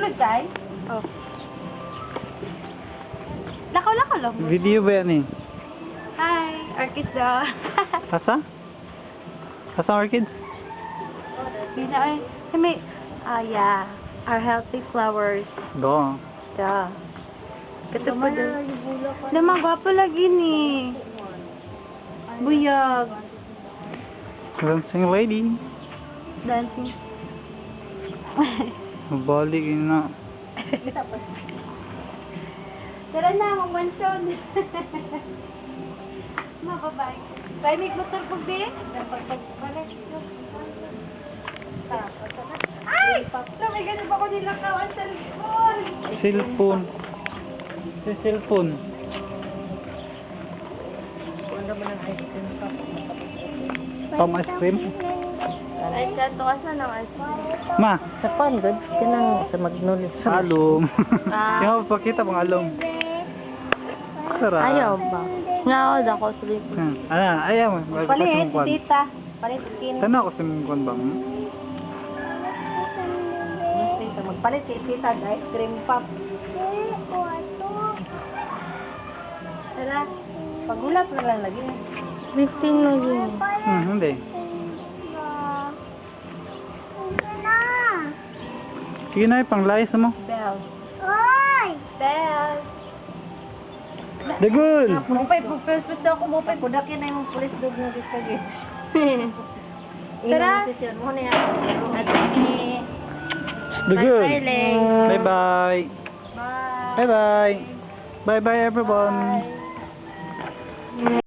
Sulod tayo? Oh. Lakaw-lakaw lang. Video ba yan eh? Hi, orchid daw. Asa? Asa orchids? Di na ay. Ay, may, ah, yeah. Our healthy flowers. Do. Yeah. Ito pa doon. Naman, gwapo lagi ni. Buyag. Dancing lady. Dancing. Balik na. Tara na, magmansyon. Mababay. Kaya may motor ko, be? Ay! So, may ganun pa ko nilakawan sa likod. Cellphone. Si cellphone. Tom ice cream? Ay, kanto ka sa ng ice cream. Ma, Sa pan, good. Kanang sa magnolia. alom. Ah. Yung pakita pang alom. Sarap. Ayaw ba? Nga ako, dako sleep. Hmm. Ano, ayaw mo. Pa Palit, si tita. Palit skin. Sana ako sa mong kwan ba? Hmm? Tita, magpalit si tita, ice cream pop. Tara, pagulat na lang lagi. 15 na yun. Hmm, hindi. Sige na, pang layas mo. Bells. Oy! Bells! Dagol! Mupay, pupil daw ako mupay. Kudak yan ay mong pulis dog na disagin. Tara! Leng. Bye-bye! Bye! Bye-bye! Bye-bye everyone! Bye.